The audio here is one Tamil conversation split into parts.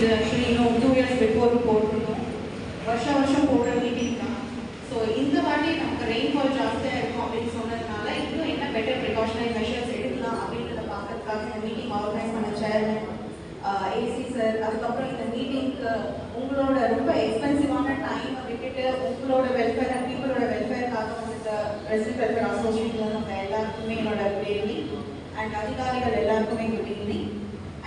இது ஆக்சுவலி இன்னும் டூ இயர்ஸ் பிஃபோர் போட்டிருக்கோம் வருஷம் வருஷம் போடுற மீட்டிங் தான். ஸோ இந்த வாட்டி நமக்கு ரெயின்ஃபால் ஜாஸ்தியாக இருக்கும் அப்படின்னு சொன்னதுனால இன்னும் என்ன பெட்டர் ப்ரிகாஷனரி மெஷர்ஸ் எடுக்கலாம் அப்படின்றத பார்க்கறதுக்காக இந்த மீட்டிங் ஆர்கனைஸ் பண்ண சேர்மேன் ஏசி சார் அதுக்கப்புறம் இந்த மீட்டிங்க்கு உங்களோட ரொம்ப எக்ஸ்பென்சிவான டைம் விட்டுட்டு உங்களோட வெல்ஃபேர் அண்ட் பீப்புளோட வெல்ஃபேருக்காக வந்து ரெசிடென்ட் வெல்ஃபேர் அசோசியேஷன் நம்ம எல்லாருக்குமே என்னோட குட் ஈவினிங் அண்ட் அதிகாரிகள் எல்லாருக்குமே குட் ஈவினிங்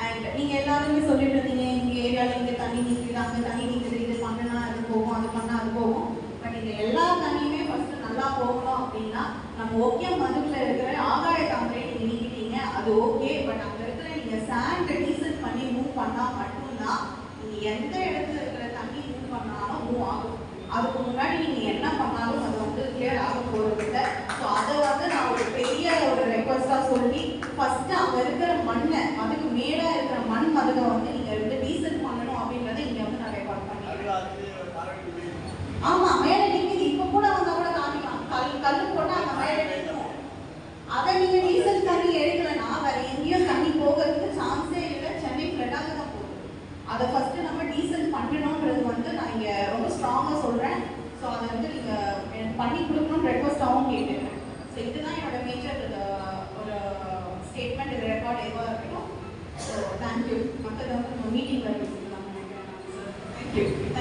அண்ட் நீங்கள் எல்லாருமே சொல்லிட்டு இருந்தீங்க எங்கள் ஏரியாவில் இங்கே தண்ணி நிற்குது அங்கே தண்ணி நிற்குது இது பண்ணனா அது போகும் அது பண்ணால் அது போகும் பட் இந்த எல்லா தண்ணியுமே ஃபஸ்ட்டு நல்லா போகணும் அப்படின்னா நம்ம ஓகே மதுவில் இருக்கிற ஆகாய தாமரை நீங்கள் நீக்கிட்டீங்க அது ஓகே பட் அங்கே இருக்கிற நீங்கள் சாண்ட் டீசல் பண்ணி மூவ் பண்ணால் மட்டும்தான் நீங்கள் எந்த இடத்துல இருக்கிற தண்ணி மூவ் பண்ணாலும் மூவ் ஆகும். அதுக்கு முன்னாடி நீங்கள் என்ன பண்ணாலும் அது வந்து கிளியர் ஆக போகிறது இல்லை ஸோ அதை வந்து நான் ஒரு பெரிய ஒரு ரெக்வஸ்ட்டாக சொல்லி ஃபஸ்ட்டு அங்கே இருக்கிற மண்ணை அதுக்கு மேலே இருக்கிற மண் மதுகை வந்து நீங்கள் வந்து டீசல் பண்ணணும் அப்படின்றத இங்கே வந்து நான் ரெக்கார்ட் பண்ணிடுறேன். ஆமா மேலே நிற்குது இப்போ கூட வந்தா கூட காமிக்கலாம் கல் கல் போட்டு அங்கே மேலே நிற்கும் அதை நீங்க டீசல் தண்ணி எடுக்கலன்னா வேற எங்கேயும் தண்ணி போகிறதுக்கு சான்ஸே இல்லை. சென்னை ஃப்ளட்டாக தான் போகும் அதை ஃபர்ஸ்ட் நம்ம டீசல் பண்ணணுன்றது வந்து நான் இங்க ரொம்ப ஸ்ட்ராங்காக சொல்றேன். ஸோ அதை வந்து நீங்க எனக்கு பண்ணி கொடுக்கணும்னு ரெக்வஸ்டாகவும் கேட்டுக்கிறேன். ஸோ இதுதான் என்னோட மேஜர் ஒரு ஸ்டேட்மெண்ட் இது ரெக்கார்ட் எதுவாக இருக்கட்டும். ஸோ தேங்க்யூ மற்றது வந்து நம்ம மீட்டிங்கில் பேசிக்கலாம். நினைக்கிறேன் தேங்க்யூ தேங்க்யூ